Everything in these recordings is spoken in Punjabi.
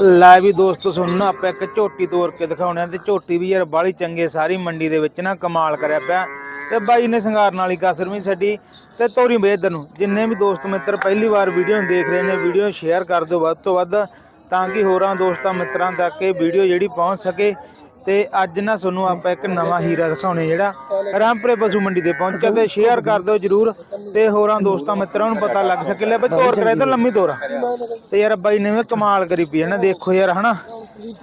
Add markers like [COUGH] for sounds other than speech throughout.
ਲੈ ਵੀ ਦੋਸਤੋ ਸੁਣਨਾ ਆਪਾਂ ਇੱਕ ਝੋਟੀ ਤੋੜ ਕੇ ਦਿਖਾਉਣੇ ਆ ਤੇ ਝੋਟੀ ਵੀ ਯਾਰ ਬਾਲੀ ਚੰਗੇ ਸਾਰੀ ਮੰਡੀ ਦੇ ਵਿੱਚ ਨਾ ਕਮਾਲ ਕਰਿਆ ਪਿਆ। ਤੇ ਬਾਈ ਨੇ ਸੰਗਾਰਨ ਵਾਲੀ ਕਸਰ ਵੀ ਛੱਡੀ ਤੇ ਤੋਰੀ ਵੇ ਨੂੰ। ਜਿੰਨੇ ਵੀ ਦੋਸਤ ਮਿੱਤਰ ਪਹਿਲੀ ਵਾਰ ਵੀਡੀਓ ਨੂੰ ਦੇਖ ਰਹੇ ਨੇ ਵੀਡੀਓ ਸ਼ੇਅਰ ਕਰ ਦਿਓ ਵੱਧ ਤੋਂ ਵੱਧ ਤਾਂ ਕਿ ਹੋਰਾਂ ਦੋਸਤਾਂ ਮਿੱਤਰਾਂ ਤੱਕ ਇਹ ਵੀਡੀਓ ਜਿਹੜੀ ਪਹੁੰਚ ਸਕੇ। ਤੇ ਅੱਜ ਨਾ ਤੁਹਾਨੂੰ ਆਪਾਂ ਇੱਕ ਨਵਾਂ ਹੀਰਾ ਦਿਖਾਉਣੇ ਜਿਹੜਾ ਰਾਮਪੁਰੇ ਪਸ਼ੂ ਮੰਡੀ ਤੇ ਪਹੁੰਚਿਆ ਤੇ ਸ਼ੇਅਰ ਕਰ ਦਿਓ ਜਰੂਰ ਤੇ ਹੋਰਾਂ ਦੋਸਤਾਂ ਮਿੱਤਰਾਂ ਨੂੰ ਪਤਾ ਲੱਗ ਸਕੇ। ਲੈ ਬਈ ਤੋਰ ਕਰੇ ਤਾਂ ਲੰਮੀ ਤੋਰ। ਤੇ ਯਾਰ ਬਾਈ ਨੇ ਕਮਾਲ ਕਰੀ ਪਈ ਹੈ ਨਾ ਦੇਖੋ ਯਾਰ ਹਨਾ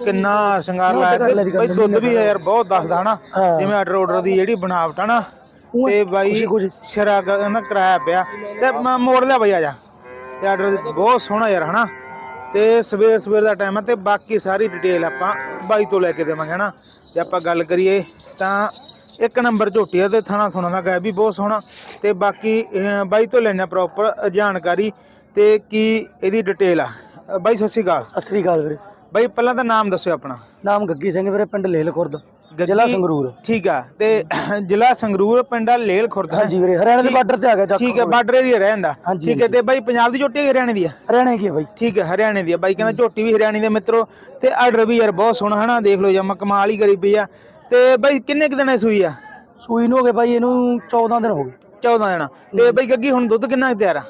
ਕਿੰਨਾ ਸ਼ਿੰਗਾਰ ਲਾਇਆ ਬਈ ਦੁੱਧ ਵੀ ਯਾਰ ਬਹੁਤ ਦੱਸਦਾ ਹਨਾ ਜਿਵੇਂ ਆਰਡਰ ਆਰਡਰ ਦੀ ਜਿਹੜੀ ਬਣਾਵਟ ਆ ਨਾ ਤੇ ਬਾਈ ਸ਼ਰਾ ਨਾ ਕਰਾਇਆ ਪਿਆ। ਤੇ ਮੋੜ ਲਿਆ ਬਈ ਆ ਜਾ। ਤੇ ਆਰਡਰ ਬਹੁਤ ਸੋਹਣਾ ਯਾਰ ਹਨਾ। ਤੇ ਸਵੇਰ ਸਵੇਰ ਦਾ ਟਾਈਮ ਹੈ ਤੇ ਬਾਕੀ ਸਾਰੀ ਡਿਟੇਲ ਆਪਾਂ ਬਾਈ ਤੋਂ ਲੈ ਕੇ ਦੇਵਾਂਗੇ ਹਨਾ? ਜੇ ਆਪਾਂ ਗੱਲ ਕਰੀਏ ਤਾਂ ਇੱਕ ਨੰਬਰ ਝੋਟੀ ਆ ਤੇ ਥਣਾ ਥੁਣਾ ਦਾ ਗਾਇਬ ਵੀ ਬਹੁਤ ਸੋਹਣਾ। ਤੇ ਬਾਕੀ ਬਾਈ ਤੋਂ ਲੈਣਾ ਪ੍ਰੋਪਰ ਜਾਣਕਾਰੀ ਤੇ ਕੀ ਇਹਦੀ ਡਿਟੇਲ ਆ। ਬਾਈ ਸਤਿ ਸ਼੍ਰੀ ਅਕਾਲ। ਸਤਿ ਸ੍ਰੀ ਅਕਾਲ ਵੀਰੇ। ਬਾਈ ਪਹਿਲਾਂ ਤਾਂ ਨਾਮ ਦੱਸਿਓ ਆਪਣਾ। ਨਾਮ ਗੱਗੀ ਸਿੰਘ ਵੀਰੇ ਪਿੰਡ ਲੇਲ ਖੁਰਦ। ਜ਼ਿਲ੍ਹਾ ਸੰਗਰੂਰ। ਠੀਕ ਆ ਤੇ [CLEARS THROAT] ਜ਼ਿਲ੍ਹਾ ਸੰਗਰੂਰ ਪਿੰਡ ਆ ਲੇਲ ਖੁਰਦ। ਹਾਂਜੀ ਵੀਰੇ ਹਰਿਆਣਾ ਦੇ ਬਾਰਡਰ ਤੇ ਆ ਗਿਆ ਚੱਕ ਠੀਕ ਹੈ ਬਾਰਡਰ ਏਰੀਆ ਰਹਿੰਦਾ ਠੀਕ ਹੈ ਤੇ ਬਾਈ ਪੰਜਾਬ ਦੀ ਝੋਟੀ ਹਰਿਆਣੇ ਦੀ ਆ? ਹਰਿਆਣਾ ਕੀ ਹੈ ਬਾਈ। ਠੀਕ ਹੈ ਹਰਿਆਣੇ ਦੀ ਆ। ਬਾਈ ਕਹਿੰਦਾ ਝੋਟੀ ਵੀ ਹਰਿਆਣੇ ਦੇ ਮਿੱਤਰੋ ਤੇ ਆਰਡਰ ਵੀ ਯਾਰ ਬਹੁਤ ਸੋਹਣਾ ਹਨਾ? ਦੇਖ ਲਓ ਜਮਾ ਕਮਾਲ ਹੀ ਕਰੀ ਪਈ ਆ। ਤੇ ਬਾਈ ਕਿੰਨੇ ਕੁ ਦਿਨਾਂ ਸੂਈ ਆ? ਸੂਈ ਨੂੰ ਹੋ ਗਏ ਬਾਈ ਇਹਨੂੰ 14 ਦਿਨ ਹੋ ਗਏ। 14 ਦਿਨ। ਤੇ ਬਾਈ ਗੱਗੀ ਹੁਣ ਦੁੱਧ ਕਿੰਨਾ ਤਿਆਰ ਆ?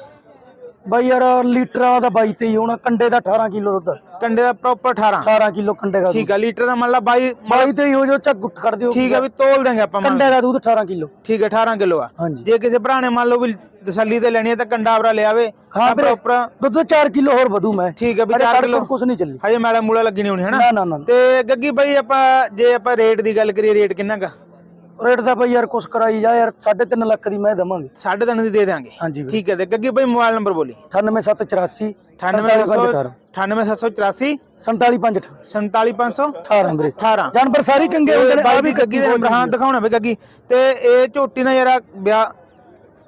ਬਾਈ ਯਾਰ ਲੀਟਰ ਦਾ 22 ਤੇ ਹੀ ਹੁਣ ਕੰਡੇ ਦਾ 18 ਕਿਲੋ ਦੁੱਧ। ਕੰਡੇ ਦਾ ਪ੍ਰੋਪਰ 18 18 ਕਿਲੋ ਕੰਡੇ ਦਾ ਠੀਕ ਆ ਲੀਟਰ ਦਾ ਮੰਨ ਲਾ ਬਾਈ 22 ਤੇ ਹੀ ਹੋ ਜੋ ਚੱਕ ਗੁੱਟ ਕਰ ਦਿਓ। ਠੀਕ ਆ ਵੀ ਤੋਲ ਦੇਂਗੇ ਆਪਾਂ ਕੰਡੇ ਦਾ ਦੁੱਧ 18 ਕਿਲੋ। ਠੀਕ ਹੈ 18 ਕਿਲੋ ਆ। ਜੇ ਕਿਸੇ ਭਰਾ ਨੇ ਮੰਨ ਲਓ ਵੀ ਤਸੱਲੀ ਤੇ ਲੈਣੀ ਹੈ ਤਾਂ ਕੰਡਾ ਆਵਰਾ ਲਿਆਵੇ ਹਾਂ। ਪ੍ਰੋਪਰ ਦੁੱਧ 4 ਕਿਲੋ ਹੋਰ ਵਧੂ ਮੈਂ। ਠੀਕ ਹੈ ਵੀ ਅਰੇ 4 ਕੱਢ ਕਿਲੋ। ਕੁਛ ਨਹੀਂ ਚੱਲੀ। ਹਜੇ ਮੈਲਾ ਮੂਲਾ ਲੱਗੀ ਨਹੀਂ ਹੋਣੀ ਨਾ ਨਾ ਨਾ ਤੇ ਗੱਗੀ ਬਾਈ ਆਪਾਂ ਜੇ ਆਪਾਂ ਰੇਟ ਦੀ ਗੱਲ ਕਰੀਏ ਰੇਟ ਕਿੰਨਾ ਕਾ ਰੇਟ ਦਾ ਬਾਈ ਯਾਰ ਕੁਛ ਕਰਾਈ ਜਾ ਯਾਰ 3.5 ਲੱਖ ਦੀ ਮੈਂ ਦਵਾਂਗੇ। ਸਾਢੇ ਤਿੰਨ ਦੀ ਦੇ ਦਾਂਗੇ ਹਾਂਜੀ ਠੀਕ ਹੈ ਤੇ ਗੱਗੀ ਬਾਈ ਮੋਬਾਈਲ ਨੰਬਰ ਬੋਲੀ। 98784 98718 98784 47518 47500 18 ਵੀਰੇ। 18 ਜਾਨਵਰ ਸਾਰੇ ਚੰਗੇ ਹੁੰਦੇ ਨੇ ਆ ਬਾਈ ਵੀ ਗੱਗੀ ਦੇ ਨੰਬਰ ਹਾਂ ਦਿਖਾਉਣਾ ਵੇ ਗੱਗੀ। ਤੇ ਇਹ ਝੋਟੀ ਨਾ ਯਾਰ ਵਿਆਹ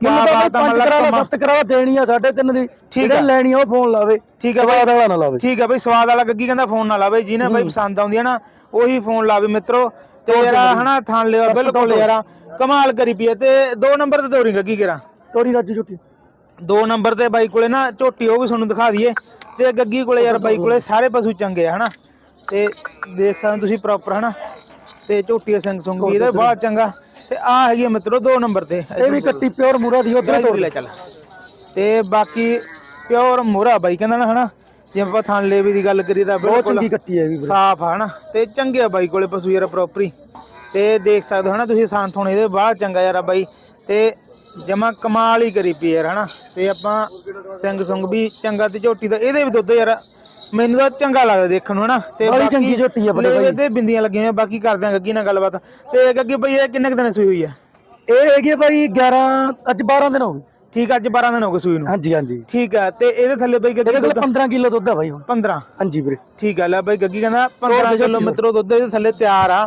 ਬਾਤ ਆ, ਪੰਜ ਕਮਾ- ਸੱਤ ਕਰਾਵਾ ਦੇਣੀ ਆ ਸਾਢੇ ਤਿੰਨ ਦੀ। ਠੀਕ ਆ। ਲੈਣੀ ਆ ਉਹ ਫੋਨ ਲਾਵੇ। ਠੀਕ ਆ ਸਵਾਦ ਵਾਲਾ ਨਾ ਲਾਵੇ। ਠੀਕ ਹੈ ਬਈ ਸਵਾਦ ਵਾਲਾ ਗੱਗੀ ਕਹਿੰਦਾ ਫੋਨ ਨਾ ਲਾਵੇ ਜਿਹਨੇ ਬਈ ਪਸੰਦ ਆਉਂਦੀ ਹੈ ਨਾ ਉਹੀ ਫੋਨ ਲਾਵੇ ਮਿੱਤਰੋ। ਤੇ ਯਾਰ ਹਨਾ ਥਾਣ ਲਿਆ ਬਿਲਕੁਲ ਯਾਰ ਕਮਾਲ ਕਰੀ ਪਈ ਹੈ ਤੇ ਦੋ ਨੰਬਰ ਤੇ ਦੋਰੀ ਗੱਗੀ ਕਰਾਂ? ਤੋਰੀ ਰਾਜੂ ਝੁੱਟੀ। ਦੋ ਨੰਬਰ ਤੇ ਬਾਈ ਕੋਲੇ ਨਾ ਝੋਟੀ ਉਹ ਵੀ ਤੁਹਾਨੂੰ ਦਿਖਾ ਦਈਏ। ਤੇ ਗੱਗੀ ਕੋਲੇ ਯਾਰ ਬਾਈ ਕੋਲੇ ਸਾਰੇ ਪਸ਼ੂ ਚੰਗੇ ਆ ਹਨਾ? ਤੇ ਦੇਖ ਸਕਦੇ ਤੁਸੀਂ ਪ੍ਰੋਪਰ ਹਨਾ? ਤੇ ਝੋਟੀ ਸਿੰਘ ਸੁੰਗ ਵੀ ਇਹਦਾ ਬਹੁਤ ਚੰਗਾ। ਤੇ ਆ ਹੈਗੀ ਮਿੱਤਰੋ ਦੋ ਨੰਬਰ ਤੇ। ਇਹ ਵੀ ਕੱਟੀ ਪਿਓਰ ਮੂਰਾ ਦੀ ਉਧਰ ਤੋੜ ਲੈ ਚੱਲ। ਤੇ ਬਾਕੀ ਪਿਓਰ ਮੋਰਾ ਬਾਈ ਕਹਿੰਦਾ ਨਾ ਹਨਾ? ਜੇ ਆਪਾਂ ਥਣ ਲੇਵੀ ਦੀ ਗੱਲ ਕਰੀਏ ਤਾਂ ਬਹੁਤ ਚੰਗੀ ਕੱਟੀ ਹੈ ਵੀ ਸਾਫ਼ ਆ ਹਨਾ ਤੇ ਚੰਗੇ ਆ ਬਾਈ ਕੋਲੇ ਪਸ਼ੂ ਯਾਰ ਪ੍ਰੋਪਰੀ ਤੇ ਦੇਖ ਸਕਦੇ ਹੋ ਹਨਾ ਤੁਸੀਂ ਥਾਂ ਥੋਣੇ ਇਹਦੇ ਬੜਾ ਚੰਗਾ ਯਾਰ ਆ ਬਾਈ। ਤੇ ਜਮਾ ਕਮਾਲ ਹੀ ਕਰੀ ਪਈ ਯਾਰ ਹਨਾ ਤੇ ਆਪਾਂ ਸਿੰਘ ਸੁੰਗ ਵੀ ਚੰਗਾ ਤੇ ਝੋਟੀ ਦਾ ਇਹਦੇ ਵੀ ਦੁੱਧ ਯਾਰ ਮੈਨੂੰ ਤਾਂ ਚੰਗਾ ਲੱਗਦਾ ਦੇਖਣ ਨੂੰ ਹਨਾ। ਤੇ ਬੜੀ ਚੰਗੀ ਝੋਟੀ ਆ ਬੜੇ ਬਾਈ। ਤੇ ਬਿੰਦੀਆਂ ਲੱਗੀਆਂ ਹੋਈਆਂ ਬਾਕੀ ਕਰਦੇ ਆ ਗੱਗੀ ਨਾਲ ਗੱਲਬਾਤ। ਤੇ ਗੱਗੀ ਬਈ ਇਹ ਕਿੰਨੇ ਦਿਨ ਸੂਈ ਹੋਈ ਆ? ਇਹ ਹੈਗੀ ਬਾਈ 11 ਅੱਜ 12 ਦਿਨ ਹੋ ਗਏ। ਠੀਕ ਆ, ਅੱਜ 12 ਦਿਨ ਹੋ ਗਏ ਸੂਈ ਨੂੰ। ਹਾਂਜੀ ਹਾਂਜੀ। ਠੀਕ ਆ ਤੇ ਇਹਦੇ ਥੱਲੇ ਬਈ ਗੱਗੀ ਇਹਦੇ ਕੋਲ ਦੁੱਧ 15 ਕਿਲੋ ਦੁੱਧ ਆ ਬਾਈ ਹੁਣ। 15 ਹਾਂਜੀ ਵੀਰੇ। ਠੀਕ ਆ ਲੈ ਬਈ ਗੱਗੀ ਕਹਿੰਦਾ 15 ਕਿਲੋ ਮਿੱਤਰੋ ਦੁੱਧ ਇਹਦੇ ਥੱਲੇ ਤਿਆਰ ਆ।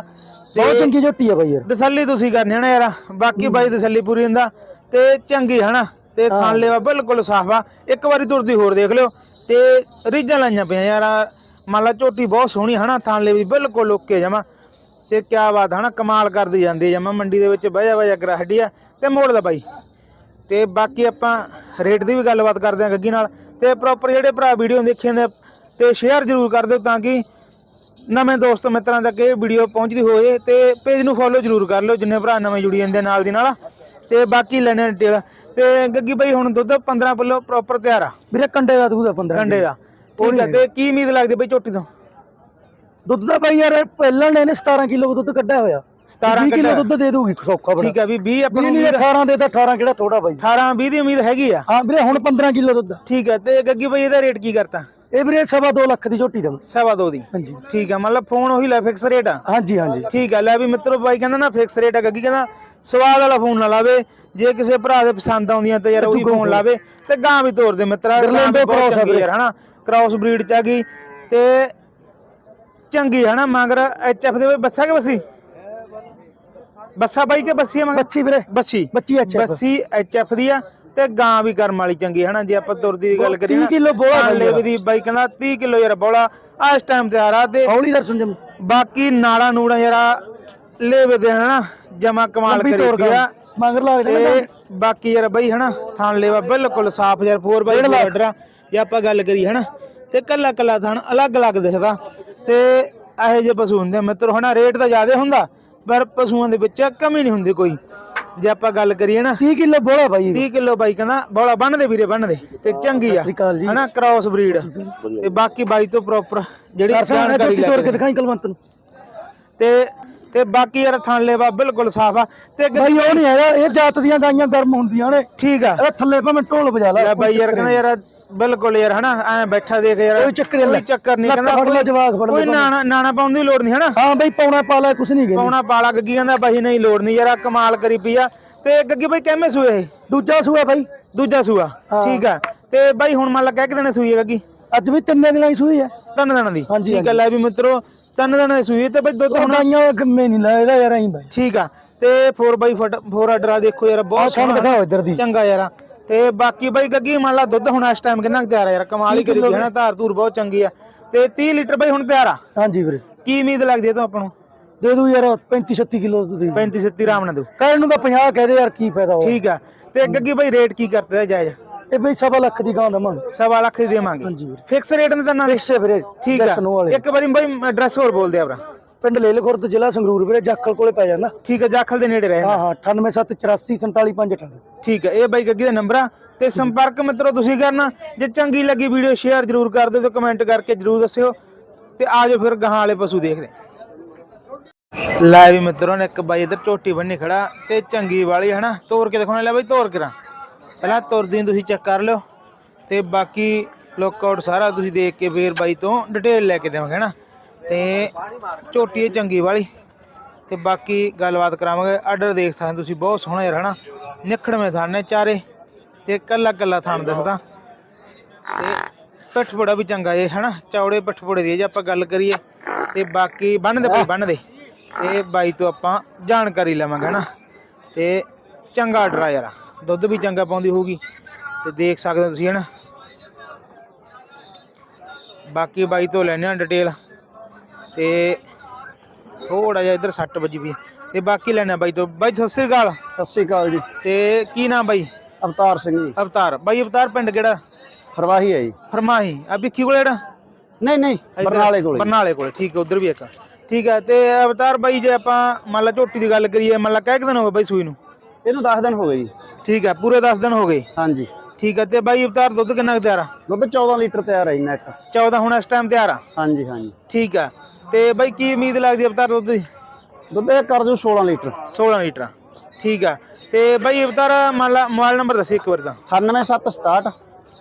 ਬਹੁਤ ਚੰਗੀ ਝੋਟੀ ਆ ਬਾਈ ਯਾਰ। ਤਸੱਲੀ ਤੁਸੀਂ ਕਰਨੀ ਹੈ ਨਾ ਯਾਰ ਬਾਕੀ ਬਾਈ ਤਸੱਲੀ ਪੂਰੀ ਹੁੰਦਾ। ਤੇ ਚੰਗੀ ਹਨਾ ਤੇ ਥਾਣ ਲੈਵਾ ਬਿਲਕੁਲ ਸਾਫ਼ ਆ। ਇੱਕ ਵਾਰੀ ਤੁਰਦੀ ਹੋਰ ਦੇਖ ਲਿਓ। ਤੇ ਰੀਜਾਂ ਲਾਈਆਂ ਪਈਆਂ ਯਾਰ ਮੰਨ ਲਾ ਝੋਟੀ ਬਹੁਤ ਸੋਹਣੀ ਹਨਾ ਥਾਣ ਲੈਵੀ ਬਿਲਕੁਲ ਓਕੇ ਜਮਾ। ਤੇ ਕਿਆ ਬਾਤ ਹਨਾ ਕਮਾਲ ਕਰਦੀ ਜਾਂਦੀ ਜਮਾ ਮੰਡੀ ਦੇ ਵਿੱਚ ਬਹਿ ਜਾ ਬਹਿ ਜਾ ਗਰਾਹੜੀ ਆ। ਤੇ ਮੋੜ ਦਾ ਬਾਈ। ਤੇ ਬਾਕੀ ਆਪਾਂ ਰੇਟ ਦੀ ਵੀ ਗੱਲਬਾਤ ਕਰਦੇ ਹਾਂ ਗੱਗੀ ਨਾਲ ਤੇ ਪ੍ਰੋਪਰ ਜਿਹੜੇ ਭਰਾ ਵੀਡੀਓ ਦੇਖੇ ਨੇ ਤੇ ਸ਼ੇਅਰ ਜ਼ਰੂਰ ਕਰ ਦਿਓ ਤਾਂ ਕਿ ਨਵੇਂ ਦੋਸਤ ਮਿੱਤਰਾਂ ਤੱਕ ਇਹ ਵੀਡੀਓ ਪਹੁੰਚਦੀ ਹੋਏ ਤੇ ਪੇਜ ਨੂੰ ਫੋਲੋ ਜ਼ਰੂਰ ਕਰ ਲਿਓ ਜਿੰਨੇ ਭਰਾ ਨਵੇਂ ਜੁੜੀ ਜਾਂਦੇ ਨਾਲ ਦੀ ਨਾਲ। ਤੇ ਬਾਕੀ ਲੈਣੇ ਡਿਟੇਲ ਤੇ ਗੱਗੀ ਬਾਈ ਹੁਣ ਦੁੱਧ 15 ਕਿਲੋ ਪ੍ਰੋਪਰ ਤਿਆਰ ਆ। ਵੀਰੇ ਕੰਡੇ ਦਾ ਦੁੱਧ ਆ 15 ਕੰਡੇ ਦਾ। ਠੀਕ ਤੇ ਕੀ ਉਮੀਦ ਲੱਗਦੀ ਬਈ ਝੋਟੀ ਤੋਂ? ਦੁੱਧ ਦਾ ਬਾਈ ਯਾਰ ਪਹਿਲਾਂ ਨੇ ਇਹਨੇ 17 ਕਿਲੋ ਦੁੱਧ ਕੱਢਿਆ ਹੋਇਆ। 17 20 ਕਿਲੋ। ਦੁੱਧ ਦੇ ਦੂਗੀ ਸੌਖਾ ਬੜਾ। ਠੀਕ ਹੈ ਵੀ 20 ਆਪਾਂ ਨੂੰ ਨਹੀਂ ਉਮੀਦ 18 ਦੇ ਤਾਂ 18 ਕਿਹੜਾ ਥੋੜਾ ਬਾਈ। 18 20 ਦੀ ਉਮੀਦ ਹੈਗੀ ਆ। ਹਾਂ ਵੀਰੇ ਹੁਣ 15 ਕਿਲੋ ਦੁੱਧ। ਠੀਕ ਹੈ ਤੇ ਗੱਗੀ ਬਾਈ ਇਹਦਾ ਰੇਟ ਕੀ ਕਰਤਾ? ਇਹ ਵੀਰੇ ਸਵਾ 2 ਲੱਖ ਦੀ ਝੋਟੀ ਦਾ। ਸਵਾ ਦੋ ਦੀ। ਹਾਂਜੀ। ਠੀਕ ਹੈ ਮਤਲਬ ਫੋਨ ਉਹੀ ਲੈ ਫਿਕਸ ਰੇਟ ਆ। ਹਾਂਜੀ ਹਾਂਜੀ। ਠੀਕ ਹੈ ਲੈ ਵੀ ਮਿੱਤਰੋ ਬਾਈ ਕਹਿੰਦਾ ਨਾ ਫਿਕਸ ਰੇਟ ਆ ਗੱਗੀ ਕਹਿੰਦਾ ਸਵਾਦ ਵਾਲਾ ਫੋਨ ਨਾ ਲਾਵੇ। ਜੇ ਕਿਸੇ ਭਰਾ ਦੇ ਪਸੰਦ ਆਉਂਦੀਆਂ ਤੇ ਯਾਰ ਉਹੀ ਫੋਨ ਲਾਵੇ। ਤੇ ਗਾਂ ਵੀ ਤੋਰ ਦੇ ਮਿੱਤਰਾ ਗਰਲੈਂਡੋ ਵੀਰੇ। ਯਾਰ ਹਨਾ? ਕ੍ਰਾਸ ਬਰੀਡ ਚ ਆ ਗਈ। ਤੇ ਚੰਗੀ ਹਨਾ? ਮਗਰ ਐਚਐਫ ਦੇ ਵਿੱਚ ਬੱਸਾ ਕਿ ਬੱਸੀ? ਬੱਸਾ ਬਾਈ ਕੇ ਬੱਸੀ ਆ ਮਗਰ ਬੱਚੀ ਵੀਰੇ। ਬੱਸੀ। ਬੱਚੀ ਅੱਛਾ। ਬੱਸੀ ਐਚਐਫ ਦੀ ਆ ਤੇ ਗਾਂ ਵੀ ਕਰਮ ਵਾਲੀ ਚੰਗੀ ਹਨਾ ਜੇ ਆਪਾਂ ਤੁਰਦੀ ਦੀ ਗੱਲ ਕਰੀਏ 30 ਕਿਲੋ ਬੋਲਾ ਬਾਈ ਲੇਵੇ ਦੀ ਬਾਈ ਕਹਿੰਦਾ 30 ਕਿਲੋ ਯਾਰ ਬੋਲਾ ਆ ਇਸ ਟਾਈਮ ਤੇ ਆ ਰਹਾ ਤੇ ਹੌਲੀ ਦਰਸ਼ਨ ਜਮ। ਬਾਕੀ ਨਾੜਾ ਨੂੜਾ ਯਾਰਾ ਲੇਵੇ ਦੇ ਹਨਾ ਜਮਾ ਕਮਾਲ ਕਰੀ ਤੋਰ ਪਿਆ ਗਾ ਮਗਰ ਲਾ ਤੇ ਬਾਕੀ ਯਾਰ ਬਈ ਹਨਾ ਥਾਣ ਲੇਵਾ ਬਿਲਕੁਲ ਸਾਫ਼ ਯਾਰ 4 ਬਾਈ ਆਰਡਰ ਆ। ਜੇ ਆਪਾਂ ਗੱਲ ਕਰੀ ਹਨਾ ਤੇ ਕੱਲਾ ਕੱਲਾ ਥਣ ਅਲੱਗ-ਅਲੱਗ ਦਿਖਦਾ। ਤੇ ਇਹੋ ਜਿਹੇ ਪਸ਼ੂ ਹੁੰਦੇ ਮਿੱਤਰੋ ਹਨਾ ਰੇਟ ਤਾਂ ਜ਼ਿਆਦਾ ਹੁੰਦਾ ਪਰ ਪਸ਼ੂਆਂ ਦੇ ਵਿੱਚ ਕਮੀ ਨਹੀਂ ਹੁੰਦੀ ਕੋਈ। ਜੇ ਆਪਾਂ ਗੱਲ ਕਰੀਏ ਨਾ 30 ਕਿਲੋ ਬੋਲਾ ਬਾਈ 30 ਕਿਲੋ ਬਾਈ ਕਹਿੰਦਾ ਬੋਲਾ ਬੰਨਦੇ ਵੀਰੇ ਬੰਨਦੇ ਤੇ ਚੰਗੀ ਆ। ਹਨਾ ਕ੍ਰਾਸ ਬਰੀਡ ਤੇ ਬਾਕੀ ਬਾਈ ਤੋਂ ਪ੍ਰੋਪਰ ਜਿਹੜੀ ਜਾਣਕਾਰੀ ਲੈ ਤੋੜ ਕੇ ਕੇ ਦਿਖਾਈ ਕਲਵੰਤ ਨੂੰ। ਤੇ ਤੇ ਬਾਕੀ ਯਾਰ ਥਣ ਲੇਵਾ ਬਿਲਕੁਲ ਸਾਫ਼ ਆ। ਤੇ ਬਾਈ ਉਹ ਨਹੀਂ ਹੈਗਾ ਇਹ ਜਾਤ ਦੀਆਂ ਗਾਈਆਂ ਗਰਮ ਹੁੰਦੀਆਂ ਨੇ। ਠੀਕ ਆ। ਇਹਦਾ ਥੱਲੇ ਭਾਵੇਂ ਢੋਲ ਵਜਾ ਲੈ ਬਾਈ ਯਾਰ ਕਹਿੰਦਾ ਯਾਰ ਬਿਲਕੁਲ ਯਾਰ ਹਨਾ ਐ ਬੈਠਾ ਦੇਖ ਯਾਰ ਕੋਈ ਚੱਕਰ ਨਹੀਂ ਚੱਕਰ ਨਹੀਂ ਕਹਿੰਦਾ ਫੜ ਲੈ ਕੋਈ- ਜਵਾਕ ਫੜ ਕੋਈ ਨਾਣਾ ਨਾਣਾ ਪਾਉਣ ਦੀ ਲੋੜ ਨਹੀਂ ਹਨਾ? ਹਾਂ ਬਈ ਪੌਣਾ ਪਾ ਲੈ ਕੁਛ ਨਹੀਂ ਗਏ ਪਾਉਣਾ ਪਾਲਾ ਗੱਗੀ ਕਹਿੰਦਾ ਬਾਈ ਨਹੀਂ ਲੋੜ ਨਹੀਂ ਯਾਰ ਕਮਾਲ ਕਰੀ ਪਈ ਆ। ਤੇ ਗੱਗੀ ਬਾਈ ਕਿਵੇਂ ਸੂਏ ਇਹ? ਦੂਜਾ ਸੂਆ ਬਾਈ। ਦੂਜਾ ਸੂਆ ਹਾਂ। ਠੀਕ ਆ। ਤੇ ਬਾਈ ਹੁਣ ਮੰਨ ਲਾ ਕਹਿ ਕਿ ਦਿਨੇ ਸੂਈ ਹੈ ਗੱਗੀ? ਅੱਜ ਵੀ ਤਿੰਨੇ ਦਿਨਾਂ ਹੀ ਸੂਈ ਹੈ। ਤਿੰਨ ਦਿਨਾਂ ਦੀ। ਠੀਕ ਆ ਲੈ ਵੀ ਮਿੱਤਰੋ ਤਿੰਨ ਦਿਨਾਂ ਦੀ ਸੂਈ ਤੇ ਬਾਈ ਦੁੱਧ ਹੁਣ ਗਾਈਆਂ ਗੰਮੇ ਨਹੀਂ ਲੈ ਇਹਦਾ ਯਾਰ ਐਂ ਬਾਈ। ਠੀਕ ਆ ਤੇ 4x ਫੁੱਟ 4 ਆਰਡਰ ਆ ਦੇਖੋ ਯਾਰ ਬਹੁਤ ਸੋਹਣਾ ਦਿਖਾਓ ਇੱਧਰ ਦੀ। ਚੰਗਾ ਯਾਰ ਤੇ ਬਾਕੀ ਬਾਈ ਗੱਗੀ ਮੰਨ ਲਾ ਦੁੱਧ ਹੁਣ ਇਸ ਟਾਈਮ ਕਿੰਨਾ ਤਿਆਰ ਆ ਯਾਰ? ਕਮਾਲ ਹੀ ਕਰੀ ਹੈ ਨਾ ਧਾਰ ਧੂਰ ਬਹੁਤ ਚੰਗੀ ਆ। ਤੇ 30 ਲੀਟਰ ਬਾਈ ਹੁਣ ਤਿਆਰ ਆ? ਹਾਂਜੀ ਵੀਰੇ। ਕੀ ਉਮੀਦ ਲੱਗਦੀ ਹੈ ਤੂੰ ਆਪਾਂ ਨੂੰ? ਦੇ ਦੂ ਯਾਰ 35 36 ਕਿਲੋ ਦੇ 35 37 ਰਾਮ ਨਾਲ ਦੋ ਕਹਿਣ ਨੂੰ ਤਾਂ 50 ਕਹਦੇ ਯਾਰ ਕੀ ਫਾਇਦਾ ਹੋ ਠੀਕ ਆ। ਤੇ ਗੱਗੀ ਬਾਈ ਰੇਟ ਕੀ ਕਰਦੇ ਆ ਜਾਇਜ਼? ਇਹ ਬਈ ਸਵਾ ਲੱਖ ਦੀ ਗਾਂ ਦਵਾਂਗੇ। ਸਵਾ ਲੱਖ ਦੀ ਦੇਵਾਂਗੇ। ਹਾਂਜੀ ਵੀਰੇ। ਫਿਕਸ ਰੇਟ ਨੇ ਤਾਂ ਨਾ ਫਿਕਸੇ ਵੀਰੇ ਠੀਕ ਆ। ਇੱਕ ਵਾਰੀ ਬਾਈ ਐਡਰੈਸ ਹੋਰ ਬੋਲ ਦੇ ਆਪਣਾ ਪਿੰਡ ਲੇਲ ਖੁਰਦ ਜ਼ਿਲ੍ਹਾ ਸੰਗਰੂਰ ਵੀਰੇ ਜਾਖਲ ਕੋਲੇ ਪੈ ਜਾਂਦਾ। ਠੀਕ ਹੈ ਜਾਖਲ ਦੇ ਨੇੜੇ ਰਹੇ ਹਾਂ ਹਾਂ 9874844558 ਠੀਕ ਹੈ ਇਹ ਬਾਈ ਗੱਗੀ ਦਾ ਨੰਬਰ ਆ। ਤੇ ਸੰਪਰਕ ਮਿੱਤਰੋ ਤੁਸੀਂ ਕਰਨਾ। ਜੇ ਚੰਗੀ ਲੱਗੀ ਵੀਡੀਓ ਸ਼ੇਅਰ ਜਰੂਰ ਕਰ ਦਿਓ ਤੇ ਕਮੈਂਟ ਕਰਕੇ ਜਰੂਰ ਦੱਸਿਓ। ਤੇ ਆਜੋ ਫਿਰ ਗਾਹਾਂ ਵਾਲੇ ਪਸ਼ੂ ਦੇਖਦੇ। ਲੈ ਵੀ ਮਿੱਤਰੋ ਨੇ ਇੱਕ ਬਾਈ ਇਧਰ ਝੋਟੀ ਬੰਨੀ ਖੜਾ ਤੇ ਚੰਗੀ ਵਾਲੀ ਹਨਾ ਤੋਰ ਕੇ ਦਿਖਾਉਣਾ ਲੈ ਬਾਈ ਤੋਰ ਕੇ ਰਾਂ। ਪਹਿਲਾਂ ਤੁਰਦੀ ਨੂੰ ਤੁਸੀਂ ਚੈੱਕ ਕਰ ਲਿਓ ਤੇ ਬਾਕੀ ਲੁੱਕਆਊਟ ਸਾਰਾ ਤੁਸੀਂ ਦੇਖ ਕੇ ਫੇਰ ਬਾਈ ਤੋਂ ਡਿਟੇਲ ਲੈ ਕੇ ਦੇਵਾਂਗੇ ਨਾ? ਤੇ ਝੋਟੀ ਇਹ ਚੰਗੀ ਵਾਲੀ ਤੇ ਬਾਕੀ ਗੱਲਬਾਤ ਕਰਾਵਾਂਗੇ। ਆਰਡਰ ਦੇਖ ਸਕਦੇ ਤੁਸੀਂ, ਬਹੁਤ ਸੋਹਣਾ ਯਾਰ ਹਨਾ ਨਿਖੜਵੇਂ ਥਾਨ ਨੇ ਚਾਰੇ ਤੇ ਕੱਲਾ ਕੱਲਾ ਥਾਨ ਦਿਸਦਾ ਤੇ ਪਠਪੋੜਾ ਵੀ ਚੰਗਾ ਇਹ ਹਨਾ ਚੌੜੇ ਪਠਪੋੜੇ ਦੀ ਜੇ ਆਪਾਂ ਗੱਲ ਕਰੀਏ ਤੇ ਬਾਕੀ ਬੰਨ ਦੇ ਭਾਈ ਬੰਨ ਦੇ। ਤੇ ਬਾਈ ਤੋਂ ਆਪਾਂ ਜਾਣਕਾਰੀ ਲਵਾਂਗੇ ਹਨਾ ਤੇ ਚੰਗਾ ਆਰਡਰ ਆ। ਯਾਰ ਦੁੱਧ ਵੀ ਚੰਗਾ ਪਾਉਂਦੀ ਹੋਊਗੀ ਤੇ ਦੇਖ ਸਕਦੇ ਹੋ ਤੁਸੀਂ ਹਨਾ। ਬਾਕੀ ਬਾਈ ਤੋਂ ਲੈਣੇ ਆ ਡਿਟੇਲ ਤੇ ਥੋੜਾ ਜਿਹਾ ਇੱਧਰ ਸੱਟ ਵੱਜੀ ਵੀ। ਤੇ ਬਾਕੀ ਲੈਣਾ ਬਾਈ ਤੋਂ। ਬਾਈ ਸਤਿ ਸ੍ਰੀ ਅਕਾਲ। ਸਤਿ ਸ਼੍ਰੀ ਅਕਾਲ ਜੀ। ਤੇ ਕੀ ਨਾਮ ਬਾਈ? ਅਵਤਾਰ ਸਿੰਘ ਜੀ। ਅਵਤਾਰ। ਬਾਈ ਅਵਤਾਰ ਪਿੰਡ ਕਿਹੜਾ? ਫਰਵਾਹੀ ਹੈ ਜੀ। ਫਰਮਾਹੀ। ਆ ਵਿੱਖੀ ਕੋਲ ਜਿਹੜਾ ਨਹੀਂ ਨਹੀਂ ਬਰਨਾਲੇ ਕੋਲੇ ਬਰਨਾਲੇ ਕੋਲੇ। ਠੀਕ ਹੈ ਉਧਰ ਵੀ ਇੱਕ। ਠੀਕ ਹੈ ਤੇ ਅਵਤਾਰ ਬਾਈ ਜੇ ਆਪਾਂ ਮੰਨ ਲਾ ਝੋਟੀ ਦੀ ਗੱਲ ਕਰੀਏ ਮੰਨ ਲਾ ਕਹਿ ਕਿ ਦਿਨ ਹੋ ਬਾਈ ਸੂਈ ਨੂੰ? ਇਹਨੂੰ 10 ਦਿਨ ਹੋ ਗਏ ਜੀ। ਠੀਕ ਹੈ ਪੂਰੇ 10 ਦਿਨ ਹੋ ਗਏ। ਹਾਂਜੀ। ਠੀਕ ਹੈ ਤੇ ਬਾਈ ਅਵਤਾਰ ਦੁੱਧ ਕਿੰਨਾ ਕੁ ਤਿਆਰ ਆ? ਦੁੱਧ 14 ਲੀਟਰ ਤਿਆਰ ਹੈ ਨੈਟ 14 ਹੁਣ ਇਸ ਟਾਈਮ ਤਿਆਰ ਆ? ਹਾਂਜੀ ਹਾਂਜੀ। ਠੀਕ ਆ ਤੇ ਬਾਈ ਕੀ ਉਮੀਦ ਲੱਗਦੀ ਅਵਤਾਰ ਦੁੱਧ ਦੀ? ਦੁੱਧ ਇਹ ਕਰ ਦਿਓ 16 ਲੀਟਰ। 16 ਲੀਟਰ ਠੀਕ ਆ ਤੇ ਬਾਈ ਅਵਤਾਰ ਮੋਬਾਈਲ ਨੰਬਰ ਦੱਸੀ ਇੱਕ ਵਾਰ ਤਾਂ। 98767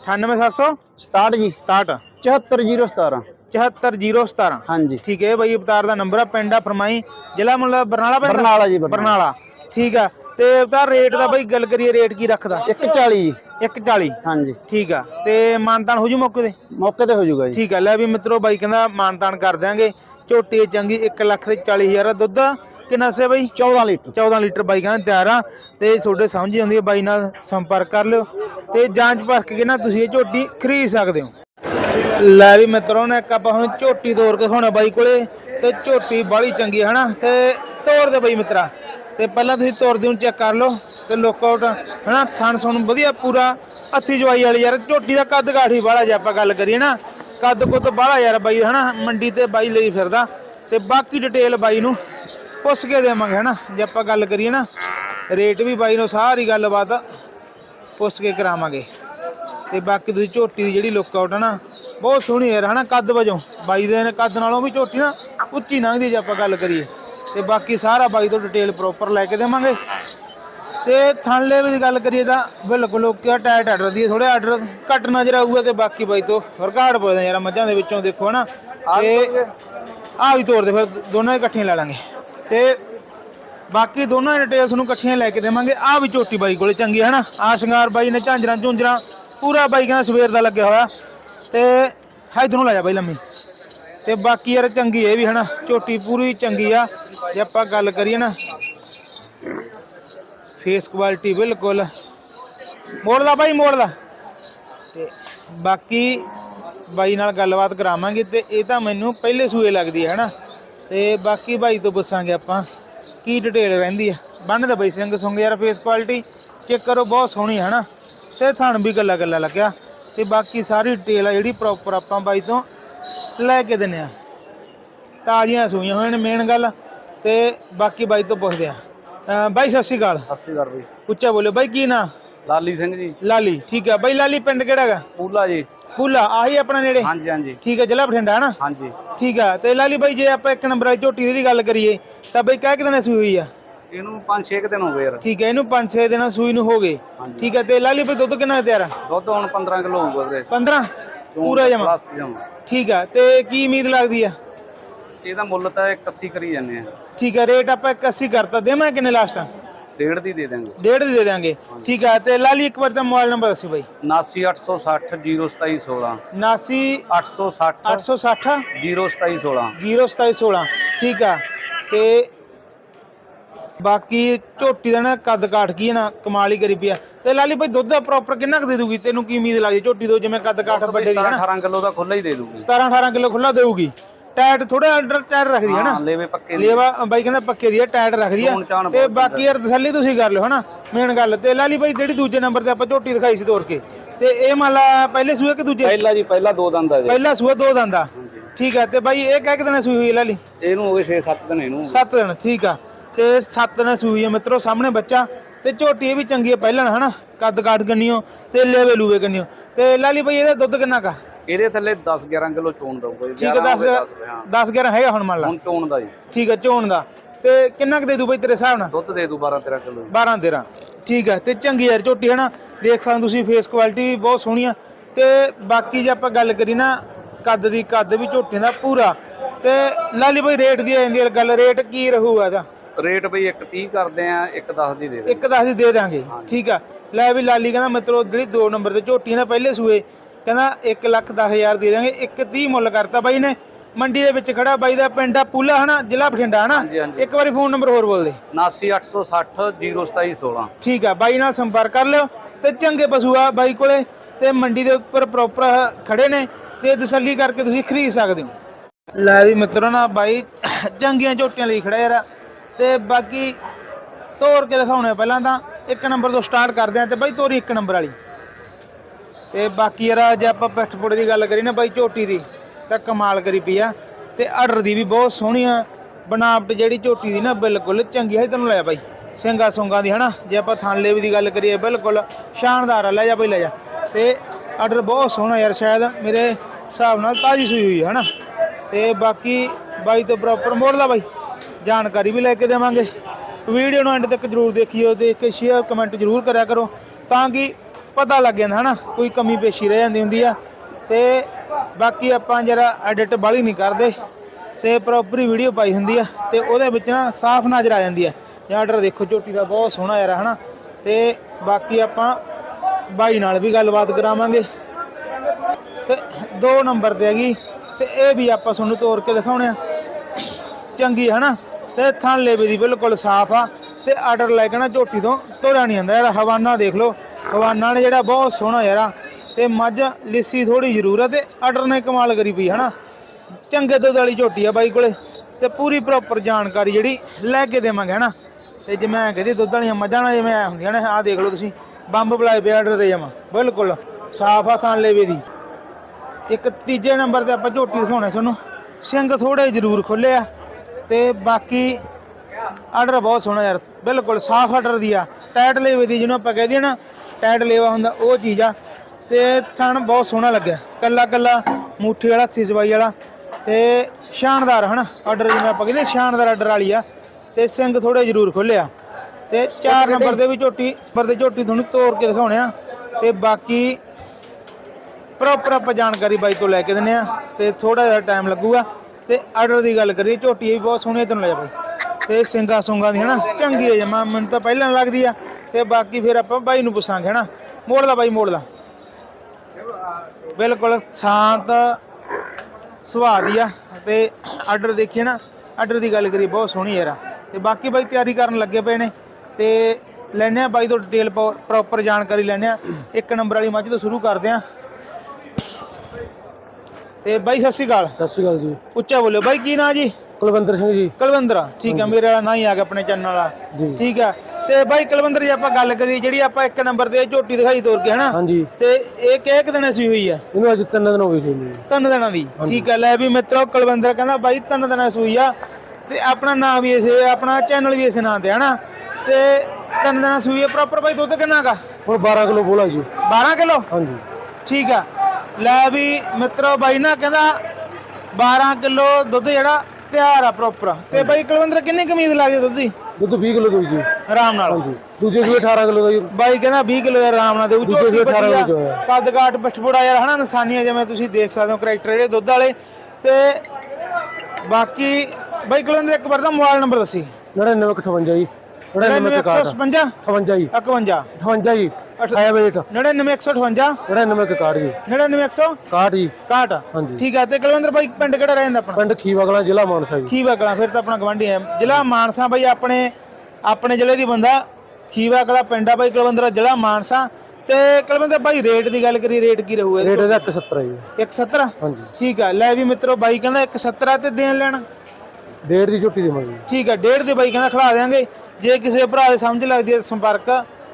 98700 67 ਜੀ। 67 74017 74017 ਹਾਂਜੀ। ਠੀਕ ਹੈ ਬਾਈ ਅਵਤਾਰ ਦਾ ਨੰਬਰ ਆ ਪਿੰਡ ਆ ਫਰਮਾਈ ਜ਼ਿਲ੍ਹਾ ਮੁੱਲਾ ਬਰਨਾਲਾ ਬਰਨਾਲਾ ਜੀ ਬਰਨਾਲਾ। ਬਰਨਾਲਾ। ਠੀਕ ਆ ਤੇ ਅਵਤਾਰ ਰੇਟ ਦਾ ਬਾਈ ਗੱਲ ਕਰੀਏ ਰੇਟ ਕੀ ਰੱਖਦਾ? 140 ਜੀ 140 ਹਾਂਜੀ। ਠੀਕ ਆ। ਤੇ ਮਾਨਤਾਨ ਹੋ ਜੂ ਮੌਕੇ ਤੇ? ਮੌਕੇ ਤੇ ਹੋ ਜਾਊਗਾ ਜੀ। ਠੀਕ ਆ। ਲੈ ਵੀ ਮਿੱਤਰੋ ਬਾਈ ਕਹਿੰਦਾ ਮਾਨਤਾਨ ਕਰ ਦਿਆਂਗੇ। ਝੋਟੀ ਚੰਗੀ 1 ਲੱਖ ਤੇ 40 ਹਜ਼ਾਰ ਦਾ ਦੁੱਧ। ਆ। ਕਿੰਨਾ ਸੇ ਬਾਈ? 14 ਲੀਟਰ। 14 ਲੀਟਰ ਬਾਈ ਕਹਿੰਦਾ ਤਿਆਰ ਆ। ਤੇ ਤੁਹਾਡੇ ਸਮਝ ਹੀ ਆਉਂਦੀ ਹੈ ਬਾਈ ਨਾਲ ਸੰਪਰਕ ਕਰ ਲਿਓ। ਤੇ ਜਾਂਚ ਪਰਖ ਕੇ ਨਾ ਤੁਸੀਂ ਇਹ ਝੋਟੀ ਖਰੀਦ ਸਕਦੇ ਹੋ। ਲੈ ਵੀ ਮਿੱਤਰੋ ਨੇ ਇੱਕ ਆਪਾਂ ਹੁਣ ਝੋਟੀ ਤੋੜ ਕੇ ਹੁਣ ਬਾਈ ਕੋਲੇ। ਤੇ ਝੋਟੀ ਬਾਲੀ ਚੰਗੀ ਹੈ ਹਨਾ? ਤੇ ਤੋੜ ਦੇ ਬਾਈ ਮਿੱਤਰਾ। ਤੇ ਪਹਿਲਾਂ ਤੁਸੀਂ ਤੋੜਦੇ ਨੂੰ ਚੈੱਕ ਕਰ ਲਓ ਤੇ ਲੋਕਆਊਟ ਹਨਾ? ਥਣ ਸੁਣ ਵਧੀਆ ਪੂਰਾ ਹੱਥੀ ਜਵਾਈ ਵਾਲੀ ਯਾਰ, ਝੋਟੀ ਦਾ ਕੱਦ ਕਾਠੀ ਬਾਹਲਾ ਜੇ ਆਪਾਂ ਗੱਲ ਕਰੀਏ ਨਾ, ਕੱਦ ਕੁੱਦ ਬਾਲਾ ਯਾਰ ਬਾਈ, ਹਨਾ? ਮੰਡੀ ਤੇ ਬਾਈ ਲਈ ਫਿਰਦਾ ਤੇ ਬਾਕੀ ਡਿਟੇਲ ਬਾਈ ਨੂੰ ਪੁੱਛ ਕੇ ਦੇਵਾਂਗੇ, ਹਨਾ? ਜੇ ਆਪਾਂ ਗੱਲ ਕਰੀਏ ਨਾ ਰੇਟ ਵੀ ਬਾਈ ਨੂੰ ਸਾਰੀ ਗੱਲਬਾਤ ਪੁੱਛ ਕੇ ਕਰਾਵਾਂਗੇ। ਤੇ ਬਾਕੀ ਤੁਸੀਂ ਝੋਟੀ ਦੀ ਜਿਹੜੀ ਲੁੱਕ ਆਊਟ ਹੈ ਨਾ ਬਹੁਤ ਸੋਹਣੀ ਹੈ ਹਨਾ? ਕੱਦ ਵਜੋਂ ਬਾਈ ਦੇ ਕੱਦ ਨਾਲੋਂ ਵੀ ਝੋਟੀ ਨਾ ਉੱਚੀ ਲੰਘਦੀ ਜੇ ਆਪਾਂ ਗੱਲ ਕਰੀਏ। ਤੇ ਬਾਕੀ ਸਾਰਾ ਬਾਈ ਤੋਂ ਡਿਟੇਲ ਪ੍ਰੋਪਰ ਲੈ ਕੇ ਦੇਵਾਂਗੇ। ਤੇ ਥਣਲੇ ਦੀ ਗੱਲ ਕਰੀਏ ਤਾਂ ਬਿਲਕੁਲ ਓਕੇ ਆ ਟਾਇਟ ਆਰਡਰ ਦੀ ਥੋੜੇ ਆਰਡਰ ਘੱਟ ਨਜ਼ਰ ਆਊਗਾ ਤੇ ਬਾਕੀ ਬਾਈ ਤੋਂ ਰਿਕਾਰਡ ਪੁੱਛਦੇ ਯਾਰ ਮੱਝਾਂ ਦੇ ਵਿੱਚੋਂ ਦੇਖੋ ਹਨਾ। ਤੇ ਆ ਵੀ ਤੋੜ ਦੇ ਫਿਰ ਦੋਨੋਂ ਇਕੱਠੀਆਂ ਲੈ ਲਾਂਗੇ। ਤੇ ਬਾਕੀ ਦੋਨੋਂ ਡਿਟੇਲਸ ਨੂੰ ਇਕੱਠੀਆਂ ਲੈ ਕੇ ਦੇਵਾਂਗੇ। ਆ ਵੀ ਝੋਟੀ ਬਾਈ ਕੋਲੇ ਚੰਗੀ ਹੈ ਨਾ ਆ ਸ਼ਿੰਗਾਰ ਬਾਈ ਨੇ ਝਾਂਜਰਾਂ ਝੁੰਜਰਾਂ ਪੂਰਾ ਬਾਈ ਕਹਿੰਦਾ ਸਵੇਰ ਦਾ ਲੱਗਿਆ ਹੋਇਆ। ਤੇ ਇਧਰੋਂ ਲੈ ਜਾ ਬਾਈ ਲੰਮੀ। ਤੇ ਬਾਕੀ ਯਾਰ ਚੰਗੀ ਇਹ ਵੀ ਹਨਾ ਝੋਟੀ ਪੂਰੀ ਚੰਗੀ ਆ। ਜੇ ਆਪਾਂ ਗੱਲ ਕਰੀਏ ਨਾ ਫੇਸ ਕੁਆਲਿਟੀ ਬਿਲਕੁਲ ਮੋੜ ਦਾ ਬਾਈ ਮੋੜ ਦਾ ਤੇ ਬਾਕੀ ਬਾਈ ਨਾਲ ਗੱਲਬਾਤ ਕਰਾਵਾਂਗੇ ਤੇ ਇਹ ਤਾਂ ਮੈਨੂੰ ਪਹਿਲੇ ਸੂਏ ਲੱਗਦੀ ਹੈ, ਹਨਾ? ਤੇ ਬਾਕੀ ਬਾਈ ਤੋਂ ਪੁੱਛਾਂਗੇ ਆਪਾਂ, ਕੀ ਡਿਟੇਲ ਰਹਿੰਦੀ ਆ ਬੰਨ ਦਾ ਬਾਈ ਸਿੰਘ ਸੁੰਗ ਯਾਰ ਫੇਸ ਕੁਆਲਿਟੀ ਚੈੱਕ ਕਰੋ, ਬਹੁਤ ਸੋਹਣੀ ਹੈ ਨਾ ਤੇ ਥਣ ਵੀ ਗੱਲਾ ਗੱਲਾ ਲੱਗਿਆ। ਤੇ ਬਾਕੀ ਸਾਰੀ ਡਿਟੇਲ ਆ ਜਿਹੜੀ ਪ੍ਰੋਪਰ ਆਪਾਂ ਬਾਈ ਤੋਂ ਲੈ ਕੇ ਦਿੰਨੇ ਆ। ਤਾਜ਼ੀਆਂ ਸੂਈਆਂ ਹੋਈਆਂ ਨੇ ਮੇਨ ਗੱਲ। ਤੇ ਬਾਕੀ ਬਾਈ ਤੋਂ ਪੁੱਛਦੇ ਆ। ਅਹ ਬਾਈ ਸਤਿ ਸ਼੍ਰੀ ਅਕਾਲ। ਸਤਿ ਸ਼੍ਰੀ ਅਕਾਲ ਬਈ। ਉੱਚਾ ਬੋਲਿਓ। ਬਾਈ ਕੀ ਨਾਂ? ਲਾਲੀ ਸਿੰਘ ਜੀ। ਲਾਲੀ ਠੀਕ ਹੈ ਬਾਈ ਲਾਲੀ ਪਿੰਡ ਕਿਹੜਾ ਹੈਗਾ? ਪੂਲਾ ਜੀ। ਫੂਲਾ ਆਹੀ ਆਪਣਾ ਨੇੜੇ? ਹਾਂਜੀ ਹਾਂਜੀ। ਠੀਕ ਹੈ ਜ਼ਿਲ੍ਹਾ ਬਠਿੰਡਾ ਹੈ ਨਾ? ਹਾਂਜੀ। ਠੀਕ ਆ ਤੇ ਲਾਲੀ ਬਾਈ ਜੇ ਆਪਾਂ ਇੱਕ ਨੰਬਰ ਵਾਲੀ ਝੋਟੀ ਦੀ ਗੱਲ ਕਰੀਏ ਤਾਂ ਬਈ ਕਹਿ ਕਿਦਾਂ ਸੂਈ ਹੋਈ ਆ? ਇਹਨੂੰ 5-6 ਦਿਨ ਹੋ ਗਏ ਯਾਰ। ਠੀਕ ਹੈ ਇਹਨੂੰ 5-6 ਦਿਨ ਸੂਈ ਨੂੰ ਹੋ ਗਏ। ਹਾਂਜੀ। ਠੀਕ ਹੈ ਤੇ ਲਾਲੀ ਬਾਈ ਦੁੱਧ ਕਿੰਨਾ ਤਿਆਰ ਆ? ਦੁੱਧ ਹੁਣ 15 ਕਿਲੋ ਹੋਊਗਾ ਵੀਰੇ। 15 ਪੂਰਾ ਜਮਾ। ਪਲੱਸ ਜਮਾ। ਠੀਕ ਆ ਤੇ ਕੀ ਉਮੀਦ ਲੱਗਦੀ ਆ? ਇਹਦਾ ਮੁੱਲ ਤਾਂ 81 ਕਰੀ ਜਾਂਦੇ ਆ। ਠੀਕ ਆ ਰੇਟ ਆਪਾਂ 81 ਕਰਤਾ ਦੇਵਾਂ ਕਿੰਨੇ ਲਾਸਟ ਡੇਢ ਦੀ ਦੇ ਦਾਂਗੇ ਡੇਢ ਦੀ ਦੇ ਦਾਂਗੇ ਠੀਕ ਆ ਤੇ ਲਾਲੀ ਇੱਕ ਵਾਰ ਤਾਂ ਮੋਬਾਈਲ ਨੰਬਰ ਦੱਸੋ ਬਾਈ। 79860 02716 79 860 860 02716 0716 ਠੀਕ ਆ ਤੇ ਬਾਕੀ ਝੋਟੀ ਦਾ ਨਾ ਕੱਦ ਕਾਠ ਕੀ ਹੈ ਨਾ ਕਮਾਲ ਹੀ ਕਰੀ ਪਿਆ ਤੇ ਲਾਲੀ ਭਾਈ ਦੁੱਧ ਦਾ ਪ੍ਰੋਪਰ ਕਿੰਨਾ ਕੁ ਦੇ ਦੂਗੀ? ਤੈਨੂੰ ਕੀ ਉਮੀਦ ਲੱਗਦੀ? ਝੋਟੀ ਤੋਂ ਜਿਵੇਂ ਕੱਦ ਕਾਠ ਵੱਡੇ ਦੀ ਹੈ ਨਾ। 18 ਕਿਲੋ ਦਾ ਖੁੱਲਾ ਹੀ ਦੇ ਦੂਗੀ। 17 18 ਕਿਲੋ ਖੁੱਲਾ ਦੇਊਗੀ। ਟਾਇਟ ਥੋੜਾ ਅੰਡਰ ਟਾਇਟ ਰੱਖਦੀ ਹੈ ਨਾ। ਹਾਂ ਲੇਵੇ ਪੱਕੇ ਦੀ। ਲੇਵਾ ਬਾਈ ਕਹਿੰਦਾ ਪੱਕੇ ਦੀ ਹੈ ਟਾਇਟ ਰੱਖਦੀ ਹੈ। ਚੋਣ ਚਾਣ ਤੇ ਬਹੁਤ ਬਾਕੀ ਯਾਰ ਤਸੱਲੀ ਤੁਸੀਂ ਕਰ ਲਿਓ ਹਨਾ? ਮੇਨ ਗੱਲ ਤੇ ਲਾਲੀ ਭਾਈ ਜਿਹੜੀ ਦੂਜੇ ਨੰਬਰ ਤੇ ਆਪਾਂ ਝੋਟੀ ਦਿਖਾਈ ਸੀ ਤੋਰ ਕੇ। ਤੇ ਇਹ ਮੰਨ ਲਾ ਪਹਿਲੇ ਸੂਏ ਕਿ ਦੂਜੇ? ਪਹਿਲਾ ਜੀ ਪਹਿਲਾ ਦੋ ਦੰਦ ਆ ਜੀ। ਪਹਿਲਾ ਸੂਆ ਦੋ ਦੰਦਾ। ਠੀਕ ਹੈ ਤੇ ਬਾਈ ਇਹ ਕਹਿ ਕਿ ਦਿਨ ਸੂਈ ਹੋਈ ਹੈ ਲਾਲੀ ਇਹਨੂੰ ਹੋ ਗਏ 6-7 ਦਿਨ ਇਹਨੂੰ। 7 ਦਿਨ ਠੀਕ ਆ। ਤੇ 7 ਦਿਨ ਸੂਈ ਹੈ ਮਿੱਤਰੋ ਸਾਹਮਣੇ ਬੱਚਾ। ਤੇ ਝੋਟੀ ਇਹ ਵੀ ਚੰਗੀ ਹੈ ਪਹਿਲਾਂ ਹਨਾ? ਕੱਦ ਕਾਠ ਗੰਨਿਓ ਤੇ ਲੇਵੇ ਲੂਵੇ ਗੰਨਿਓ। ਤੇ ਲਾਲੀ ਭਾਈ ਇਹਦਾ ਦੁੱਧ ਕਿੰਨਾ ਕਾ ਇਹਦੇ ਥੱਲੇ 10-11 ਕਿਲੋ ਚੋਣ ਦਊਗਾ ਜੀ ਠੀਕ ਹੈ 10 ਹਾਂ। 10 11 ਹੈਗਾ ਹੁਣ ਮੰਨ ਲਾ। ਹੁਣ ਚੋਣ ਦਾ ਜੀ। ਠੀਕ ਹੈ ਝੋਣ ਦਾ। ਤੇ ਕਿੰਨਾ ਕੁ ਦੇ ਦੂ ਬਈ ਤੇਰੇ ਹਿਸਾਬ ਨਾਲ? ਦੁੱਧ ਦੇ ਦੂ 12-13 ਕਿਲੋ 12 13 ਠੀਕ ਹੈ ਤੇ ਚੰਗੀ ਯਾਰ ਝੋਟੀ ਹੈ ਨਾ। ਦੇਖ ਸਕਦੇ ਤੁਸੀਂ ਫੇਸ ਕੁਆਲਿਟੀ ਵੀ ਬਹੁਤ ਸੋਹਣੀ ਆ। ਤੇ ਬਾਕੀ ਜੇ ਆਪਾਂ ਗੱਲ ਕਰੀ ਨਾ ਕੱਦ ਦੀ ਕੱਦ ਵੀ ਝੋਟੀ ਦਾ ਪੂਰਾ। ਤੇ ਲਾਲੀ ਭਾਈ ਰੇਟ ਦੀ ਆ ਜਾਂਦੀ ਹੈ ਗੱਲ। ਰੇਟ ਕੀ ਰਹੂਗਾ ਇਹਦਾ? ਰੇਟ ਬਈ 1.30 ਕਰਦੇ ਆ 1.10 ਦੀ ਦੇ ਦੇ ਇੱਕ ਦਸ ਦੀ ਦੇ ਦਾਂਗੇ। ਠੀਕ ਆ। ਲੈ ਵੀ ਲਾਲੀ ਕਹਿੰਦਾ ਮਤਲਬ ਜਿਹੜੀ 2 ਨੰਬਰ ਤੇ ਝੋਟੀ ਨਾ ਪਹਿਲੇ ਸੂਏ। ਕਹਿੰਦਾ 1 ਲੱਖ 10 ਹਜ਼ਾਰ ਦੇ ਦਾਂਗੇ 130 ਮੁੱਲ ਕਰਤਾ ਬਾਈ ਨੇ। ਮੰਡੀ ਦੇ ਵਿੱਚ ਖੜਾ ਬਾਈ ਦਾ ਪਿੰਡ ਆ ਪੂਲਾ ਹਨਾ? ਜ਼ਿਲ੍ਹਾ ਬਠਿੰਡਾ ਹਨਾ? ਹਾਂਜੀ, ਹਾਂਜੀ। ਇੱਕ ਵਾਰੀ ਫੋਨ ਨੰਬਰ ਹੋਰ ਬੋਲ ਦੇ। 79860 02716 ਠੀਕ ਆ ਬਾਈ ਨਾਲ ਸੰਪਰਕ ਕਰ ਲਿਓ ਤੇ ਚੰਗੇ ਪਸ਼ੂ ਆ ਬਾਈ ਕੋਲੇ ਤੇ ਮੰਡੀ ਦੇ ਉੱਪਰ ਪ੍ਰੋਪਰ ਖੜੇ ਨੇ ਤੇ ਤਸੱਲੀ ਕਰਕੇ ਤੁਸੀਂ ਖਰੀਦ ਸਕਦੇ ਹੋ। ਲੈ ਵੀ ਮਿੱਤਰੋ ਨਾ ਬਾਈ ਚੰਗੀਆਂ ਝੋਟੀਆਂ ਲਈ ਖੜਾ ਯਾਰ ਤੇ ਬਾਕੀ ਤੋਰ ਕੇ ਦਿਖਾਉਣੇ ਪਹਿਲਾਂ ਤਾਂ। ਇੱਕ ਨੰਬਰ ਤੋਂ ਸਟਾਰਟ ਕਰਦੇ ਆ ਤੇ ਬਾਈ ਤੋਰੀ ਇੱਕ ਨੰਬਰ ਵਾਲੀ। ਤੇ ਬਾਕੀ ਯਾਰ, ਜੇ ਆਪਾਂ ਪਿੱਠਪੁੜੇ ਦੀ ਗੱਲ ਕਰੀ ਨਾ ਬਾਈ, ਝੋਟੀ ਦੀ, ਤਾਂ ਕਮਾਲ ਕਰੀ ਪਈ ਆ। ਤੇ ਅਡਰ ਦੀ ਵੀ ਬਹੁਤ ਸੋਹਣੀ ਆ। ਬਣਾਵਟ ਜਿਹੜੀ ਝੋਟੀ ਦੀ ਨਾ, ਬਿਲਕੁਲ ਚੰਗੀ ਹੈ ਤੈਨੂੰ ਲੈ ਬਾਈ ਸਿੰਘਾ ਸੁੰਗਾ ਦੀ, ਹਨਾ? ਜੇ ਆਪਾਂ ਥਾਂਲੇ ਦੀ ਗੱਲ ਕਰੀਏ, ਬਿਲਕੁਲ ਸ਼ਾਨਦਾਰ ਆ। ਲੈ ਜਾ ਬਾਈ, ਲੈ ਜਾ। ਤੇ ਆਰਡਰ ਬਹੁਤ ਸੋਹਣਾ ਯਾਰ, ਸ਼ਾਇਦ ਮੇਰੇ ਹਿਸਾਬ ਨਾਲ ਤਾਜੀ ਸੂਈ ਹੋਈ ਹੈ ਹਨਾ? ਤੇ ਬਾਕੀ ਬਾਈ ਤੋਂ ਪ੍ਰੋਪਰ ਮੋੜ ਦਾ ਬਾਈ। ਜਾਣਕਾਰੀ ਵੀ ਲੈ ਕੇ ਦੇਵਾਂਗੇ। ਵੀਡੀਓ ਨੂੰ ਐਂਡ ਤੱਕ ਜਰੂਰ ਦੇਖਿਓ, ਦੇਖ ਕੇ ਸ਼ੇਅਰ ਕਮੈਂਟ ਜਰੂਰ ਕਰਿਆ ਕਰੋ। ਤਾਂ ਕਿ ਪਤਾ ਲੱਗ ਜਾਂਦਾ, ਹਨਾ? ਕੋਈ ਕਮੀ ਪੇਸ਼ੀ ਰਹਿ ਜਾਂਦੀ ਹੁੰਦੀ ਆ। ਤੇ ਬਾਕੀ ਆਪਾਂ ਜਰਾ ਐਡਿਟ ਬਾਲੀ ਨਹੀਂ ਕਰਦੇ। ਤੇ ਪ੍ਰੋਪਰ ਵੀਡੀਓ ਪਾਈ ਹੁੰਦੀ ਆ। ਤੇ ਉਹਦੇ ਵਿੱਚ ਨਾ ਸਾਫ਼ ਨਜ਼ਰ ਆ ਜਾਂਦੀ ਆ। ਇਹ ਆਰਡਰ ਦੇਖੋ, ਝੋਟੀ ਦਾ ਬਹੁਤ ਸੋਹਣਾ ਯਾਰ, ਹਨਾ? ਤੇ ਬਾਕੀ ਆਪਾਂ ਬਾਈ ਨਾਲ ਵੀ ਗੱਲਬਾਤ ਕਰਾਵਾਂਗੇ। ਤੇ ਦੋ ਨੰਬਰ ਤੇ ਹੈਗੀ। ਤੇ ਇਹ ਵੀ ਆਪਾਂ ਤੁਹਾਨੂੰ ਤੋੜ ਕੇ ਦਿਖਾਉਣੇ ਆ। ਚੰਗੀ ਹੈ ਨਾ ਤੇ ਥਣ ਲੇਵੇ ਦੀ ਬਿਲਕੁਲ ਸਾਫ਼ ਆ। ਤੇ ਆਰਡਰ ਲੈ ਕੇ ਨਾ ਝੋਟੀ ਤੋਂ ਤੋੜਿਆ ਨਹੀਂ ਜਾਂਦਾ। ਯਾਰ, ਹਵਾਨਾ ਦੇਖ ਲਓ। ਹਵਾਨਾ ਨੇ ਜਿਹੜਾ ਬਹੁਤ ਸੋਹਣਾ ਯਾਰ ਆ ਤੇ ਮੱਝ ਲਿੱਸੀ ਥੋੜੀ ਜ਼ਰੂਰ ਆ ਤੇ ਆਰਡਰ ਨੇ ਕਮਾਲ ਕਰੀ ਪਈ, ਹਨਾ? ਚੰਗੇ ਦੁੱਧ ਵਾਲੀ ਝੋਟੀ ਆ ਬਾਈ ਕੋਲੇ, ਤੇ ਪੂਰੀ ਪ੍ਰੋਪਰ ਜਾਣਕਾਰੀ ਜਿਹੜੀ ਲੈ ਕੇ ਦੇਵਾਂਗੇ, ਹਨਾ? ਤੇ ਜਿਵੇਂ ਐਂ ਕਹਦੇ ਦੁੱਧ ਵਾਲੀਆਂ ਮੱਝਾਂ ਨਾਲ ਜਿਵੇਂ ਐ ਹੁੰਦੀਆਂ ਨੇ, ਆਹ ਦੇਖ ਲਓ ਤੁਸੀਂ, ਬੰਬ ਬੁਲਾਏ ਪਏ ਆਰਡਰ ਦੇ ਜਮਾ, ਬਿਲਕੁਲ, ਸਾਫ਼ ਆ ਥਣ ਲੇਵੇ ਦੀ। ਇੱਕ ਤੀਜੇ ਨੰਬਰ ਤੇ ਆਪਾਂ ਝੋਟੀ ਦਿਖਾਉਣੇ ਤੁਹਾਨੂੰ, ਸਿੰਘ ਥੋੜੇ ਜ਼ਰੂਰ ਖੁੱਲੇ ਆ, ਤੇ ਬਾਕੀ ਆਰਡਰ ਬਹੁਤ ਸੋਹਣਾ ਯਾਰ, ਬਿਲਕੁਲ ਸਾਫ਼ ਆਰਡਰ ਦੀ ਆ ਟਾਈਟ ਲੇਵੇ ਦੀ ਜਿਹਨੂੰ ਆਪਾਂ ਕਹਿ ਦਈਏ ਨਾ ਟਾਈਟ ਲੇਵਾ ਹੁੰਦਾ ਉਹ ਚੀਜ਼ ਆ। ਤੇ ਥਣ ਬਹੁਤ ਸੋਹਣਾ ਲੱਗਿਆ। ਕੱਲਾ ਕੱਲਾ ਮੂਠੀ ਵਾਲਾ ਹੱਥੀ ਸਬਾਈ ਵਾਲਾ। ਤੇ ਸ਼ਾਨਦਾਰ ਹਨਾ? ਆਰਡਰ ਜਿਵੇਂ ਆਪਾਂ ਕਹਿੰਦੇ ਸ਼ਾਨਦਾਰ ਆਰਡਰ ਵਾਲੀ ਆ। ਤੇ ਸਿੰਘ ਥੋੜੇ ਜ਼ਰੂਰ ਖੁੱਲੇ ਆ ਤੇ 4 ਨੰਬਰ ਦੇ ਵੀ ਝੋਟੀ ਨੰਬਰ ਦੇ ਝੋਟੀ ਤੁਹਾਨੂੰ ਤੋੜ ਕੇ ਦਿਖਾਉਣੇ ਆ। ਤੇ ਬਾਕੀ ਪ੍ਰੋਪਰ ਆਪਾਂ ਜਾਣਕਾਰੀ ਬਾਈ ਤੋਂ ਲੈ ਕੇ ਦਿੰਨੇ ਆ। ਤੇ ਥੋੜਾ ਜਿਹਾ ਟਾਈਮ ਲੱਗੂਗਾ। ਤੇ ਆਰਡਰ ਦੀ ਗੱਲ ਕਰੀਏ ਝੋਟੀ ਵੀ ਬਹੁਤ ਸੋਹਣੀ ਤੈਨੂੰ ਲੈ ਬਾਈ। ਤੇ ਸਿੰਗਾ ਸੁੰਗਾ ਦੀ ਹਨਾ? ਚੰਗੀ ਹੈ ਜਮਾ ਮੈਨੂੰ ਤਾਂ ਪਹਿਲਾਂ ਲੱਗਦੀ ਆ। ਤੇ ਬਾਕੀ ਫਿਰ ਆਪਾਂ ਬਾਈ ਨੂੰ ਪੁੱਛਾਂਗੇ ਹਨਾ? ਮੋੜ ਦਾ ਬਾਈ ਮੋੜ ਦਾ ਬਿਲਕੁਲ ਸ਼ਾਂਤ ਸੁਭਾਅ ਦੀ ਆ। ਤੇ ਆਰਡਰ ਦੇਖੀਏ ਨਾ ਆਰਡਰ ਦੀ ਗੱਲ ਕਰੀਏ ਬਹੁਤ ਸੋਹਣੀ ਯਾਰ। ਤੇ ਬਾਕੀ ਬਾਈ ਤਿਆਰੀ ਕਰਨ ਲੱਗੇ ਪਏ ਨੇ। ਤੇ ਲੈਣੇ ਆ ਬਾਈ ਤੋਂ ਡਿਟੇਲ ਪ੍ਰੋਪਰ ਜਾਣਕਾਰੀ ਲੈਣੇ ਆ ਇੱਕ ਨੰਬਰ ਵਾਲੀ ਮੱਝ ਤੋਂ ਸ਼ੁਰੂ ਕਰਦੇ ਆ ਤੇ ਬਾਈ ਸਤਿ ਸ਼੍ਰੀ ਅਕਾਲ। ਸਤਿ ਸ਼੍ਰੀ ਅਕਾਲ ਜੀ। ਉੱਚਾ ਬੋਲਿਓ। ਬਾਈ ਕੀ ਨਾਂ ਜੀ? ਕੁਲਵਿੰਦਰ ਸਿੰਘ ਜੀ। ਕੁਲਵਿੰਦਰ ਠੀਕ ਹੈ ਮੇਰੇ ਵਾਲਾ ਨਾਂ ਹੀ ਆ ਗਿਆ ਆਪਣੇ ਚੈਨਲ ਵਾਲਾ। ਜੀ। ਠੀਕ ਹੈ ਤੇ ਬਾਈ ਕੁਲਵਿੰਦਰ ਜੀ ਆਪਾਂ ਗੱਲ ਕਰੀ ਜਿਹੜੀ ਆਪਾਂ ਇੱਕ ਨੰਬਰ ਤੇ ਝੋਟੀ ਦਿਖਾਈ ਤੋਰ ਕੇ ਹਨਾ? ਹਾਂਜੀ। ਤੇ ਇਹ ਕਿਹ ਕਿ ਦਿਨ ਸੂਈ ਹੋਈ ਆ? ਇਹਨੂੰ ਅੱਜ ਤਿੰਨ ਦਿਨ ਹੋ ਗਏ ਜੀ ਇਹਨੂੰ। ਤਿੰਨ ਦਿਨਾਂ ਦੀ। ਠੀਕ ਹੈ ਲੈ ਵੀ ਮਿੱਤਰੋ ਕੁਲਵਿੰਦਰ ਕਹਿੰਦਾ ਬਾਈ ਤਿੰਨ ਦਿਨਾਂ ਸੂਈ ਆ। ਤੇ ਆਪਣਾ ਨਾਮ ਵੀ ਇਸੇ ਆਪਣਾ ਚੈਨਲ ਵੀ ਇਸੇ ਨਾਂ ਤੇ ਹਨਾ? ਤੇ ਤਿੰਨ ਦਿਨਾਂ ਸੂਈ ਆ ਪ੍ਰੋਪਰ ਬਾਈ ਦੁੱਧ ਕਿੰਨਾ ਗਾ ਹੁਣ 12 ਕਿਲੋ ਬੋਲਾ ਜੀ। 12 ਕਿਲੋ? ਹਾਂਜੀ। ਠੀਕ ਆ। ਲੈ ਵੀ ਮਿੱਤਰੋ ਬਾਈ ਨਾ ਕਹਿੰਦਾ 12 ਕਿਲੋ ਦੁੱਧ ਜਿਹੜਾ ਤਿਆਰ ਆ ਪ੍ਰੋਪਰ ਤੇ ਬਾਈ ਕੁਲਵਿੰਦਰ ਕਿੰਨੀ ਕਮੀਜ਼ ਲੱਗਦੀ ਦੁੱਧ ਦੀ? ਦੁੱਧ 20 ਕਿਲੋ ਦੋ ਜੀ। ਆਰਾਮ ਨਾਲ। ਹਾਂਜੀ। ਦੂਜੇ ਸੂਏ 18 ਕਿਲੋ ਦਾ ਜੀ। ਬਾਈ ਕਹਿੰਦਾ 20 ਕਿਲੋ ਯਾਰ ਆਰਾਮ ਨਾਲ ਦੇਊ ਦੂਜੇ ਝੋਟੀ ਵੀ 18 ਵੱਡੀ ਆ, ਕਿਲੋ ਹੋਇਆ। ਕੱਦ ਕਾਟ ਪਛਪੜਾ ਯਾਰ ਹਨਾ ਨਿਸ਼ਾਨੀਆਂ ਜਿਵੇਂ ਤੁਸੀਂ ਦੇਖ ਸਕਦੇ ਹੋ ਕਰੈਕਟਰ ਜਿਹੜੇ ਦੁੱਧ ਵਾਲੇ। ਤੇ ਬਾਕੀ ਬਾਈ ਕੁਲਵਿੰਦਰ ਇੱਕ ਵਾਰ ਦਾ ਮੋਬਾਈਲ ਨੰਬਰ ਦੱਸੀ। 9958 ਜੀ। 9961 99155 58 ਜੀ। 51 58 ਜੀ। 88 99158 9961 ਜੀ। 99161 61 ਜੀ। ਹਾਂਜੀ। ਠੀਕ ਆ ਤੇ ਕੁਲਵਿੰਦਰ ਬਾਈ ਪਿੰਡ ਕਿਹੜਾ ਰਹਿੰਦਾ ਆਪਣਾ? ਪਿੰਡ ਖੀਵਾ ਕਲਾਂ ਜ਼ਿਲ੍ਹਾ ਮਾਨਸਾ ਜੀ। ਖੀਵਾ ਕਲਾਂ ਫਿਰ ਤਾਂ ਆਪਣਾ ਗਵਾਂਢੀ ਹੈ। ਜ਼ਿਲ੍ਹਾ ਮਾਨਸਾ ਬਾਈ ਆਪਣੇ ਆਪਣੇ ਜ਼ਿਲ੍ਹੇ ਦੀ ਬੰਦਾ। ਖੀਵਾ ਕਲਾਂ ਪਿੰਡ ਆ ਬਾਈ ਕੁਲਵਿੰਦਰ ਜ਼ਿਲ੍ਹਾ ਮਾਨਸਾ। ਤੇ ਕੁਲਵਿੰਦਰ ਬਾਈ ਰੇਟ ਦੀ ਗੱਲ ਕਰੀ ਰੇਟ ਕੀ ਰਹੂ ਰੇਟ ਇਹਦਾ 170 ਜੀ। 170 ਹਾਂਜੀ। ਠੀਕ ਆ ਲੈ ਵੀ ਮਿੱਤਰੋ ਬਾਈ ਕਹਿੰਦਾ 170 ਤੇ ਦੇਣ ਲੈਣਾ। ਡੇਢ ਦੀ ਝੋਟੀ ਦੇਵਾਂਗੇ। ਠੀਕ ਆ ਡੇਢ ਦੇ ਬਾਈ ਕਹਿੰਦਾ ਖਿਲਾ ਦੇਾਂਗੇ। ਜੇ ਕਿਸੇ ਭਰਾ ਦੇ ਸਮਝ ਲੱਗਦੀ ਹੈ ਸੰਪਰਕ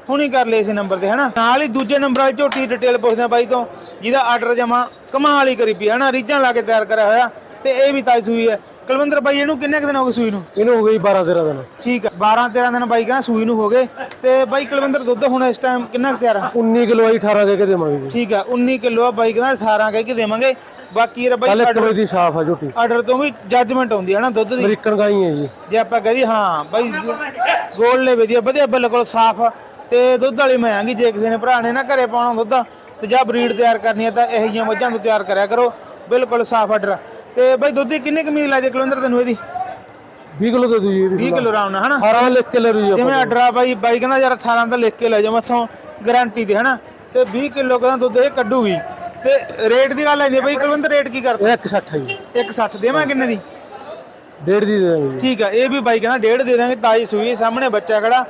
ਹੁਣੀ ਕਰ ਲੈ ਇਸ ਨੰਬਰ ਤੇ ਹਨਾ? ਨਾਲ ਹੀ ਦੂਜੇ ਨੰਬਰ ਵਾਲੀ ਝੋਟੀ ਡਿਟੇਲ ਪੁੱਛਦੇ ਆ ਬਾਈ ਤੋਂ ਜਿਹਦਾ ਆਰਡਰ ਜਮਾ ਕਮਾਲ ਹੀ ਕਰੀ ਪਈ ਹੈ ਹਨਾ? ਰੀਝਾਂ ਲਾ ਕੇ ਤਿਆਰ ਕਰਿਆ ਹੋਇਆ ਤੇ ਇਹ ਵੀ ਤਾਈ ਸੂਈ ਹੈ। ਕੁਲਵਿੰਦਰ ਬਾਈ ਇਹਨੂੰ ਕਿੰਨੇ ਕੁ ਦਿਨ ਹੋ ਗਏ ਸੂਈ ਨੂੰ? ਇਹਨੂੰ ਹੋ ਗਈ 12 13 ਦਿਨ। ਠੀਕ ਆ 12 13 ਦਿਨ ਬਾਈ ਕਹਿੰਦਾ ਸੂਈ ਨੂੰ ਹੋ ਗਏ ਤੇ ਬਾਈ ਕੁਲਵਿੰਦਰ ਦੁੱਧ ਹੁਣ ਇਸ ਟਾਈਮ ਕਿੰਨਾ ਕੁ ਤਿਆਰ ਆ? 19 ਕਿਲੋ ਆਈ 18 ਦੇ ਕੇ ਦੇਵਾਂਗੇ ਠੀਕ ਆ 19 ਕਿਲੋ ਆ ਬਾਈ ਕਹਿੰਦਾ 18 ਕਹਿ ਕੇ ਦੇਵਾਂਗੇ। ਬਾਕੀ ਇਹ ਬਾਈ ਕੱਲ 1 ਵਜੇ ਦੀ ਸਾਫ਼ ਆ ਝੋਟੀ। ਆਰਡਰ ਤੋਂ ਵੀ ਜੱਜਮੈਂਟ ਆਉਂਦੀ ਹੈ ਨਾ ਦੁੱਧ ਦੀ। ਅਮਰੀਕਨ ਗਾਈ ਹੈ ਜੀ। ਜੇ ਆਪਾਂ ਕਹਦੀ ਹਾਂ ਬਾਈ ਗੋਲ ਲੈ ਵਧੀਆ ਵਧੀਆ ਬਿਲਕੁਲ ਸਾਫ਼। ਤੇ ਦੁੱਧ ਵਾਲੀ ਮੈਂ ਆਂਗੀ ਜੇ ਕਿਸੇ ਨੇ ਭਰਾ ਨੇ ਨਾ ਘਰੇ ਪਾਉਣਾ ਦੁੱਧ ਤੇ ਜਾਂ ਬਰੀਡ ਤਿਆਰ ਕਰਨੀ ਹੈ ਤਾਂ ਇਹੋ ਜਿਹੀਆਂ ਮੱਝਾਂ ਤੋਂ ਤਿਆਰ ਕਰਿਆ ਕਰੋ। ਬਿਲਕੁਲ ਸਾਫ਼ ਆਰਡਰ ਤੇ ਬਾਈ ਦੁੱਧ ਦੀ ਕਿੰਨੀ ਕਮੀਜ਼ ਲੱਗਦੀ ਕੁਲਵਿੰਦਰ ਤੈਨੂੰ ਇਹਦੀ? 20 ਕਿਲੋ ਦੇ ਦੂ ਜੀ 20 ਕਿਲੋ ਆਰਾਮ ਨਾਲ ਹਨਾ? 18 ਲਿਖ ਕੇ ਲੈ ਆਪਾਂ। ਜਿਵੇਂ ਆਰਡਰ ਆ ਬਾਈ ਬਾਈ ਕਹਿੰਦਾ ਯਾਰ 18 ਦਾ ਲਿਖ ਕੇ ਲੈ ਜਾ ਮੈਥੋਂ ਗਾਰੰਟੀ ਤੇ ਹਨਾ? ਤੇ 20 ਕਿਲੋ ਕਹਿੰਦਾ ਦੁੱਧ ਇਹ ਕੱਢੂਗੀ। ਤੇ ਰੇਟ ਦੀ ਗੱਲ ਆਂਦੀ ਬਾਈ ਕੁਲਵਿੰਦਰ ਰੇਟ ਕੀ ਕਰਦਾ? ਇਹ 160 ਹੈ ਜੀ। 160 ਦੇਵਾਂ ਕਿੰਨੇ ਦੀ? ਡੇਢ ਦੀ ਦੇ ਦਾਂਗੇ ਠੀਕ ਆ ਇਹ ਵੀ ਬਾਈ ਕਹਿੰਦਾ ਡੇਢ ਦੇ ਦਾਂਗੇ ਤਾਜੀ ਸੂਈ ਸਾਹਮਣੇ ਬੱਚਾ ਖੜਾ।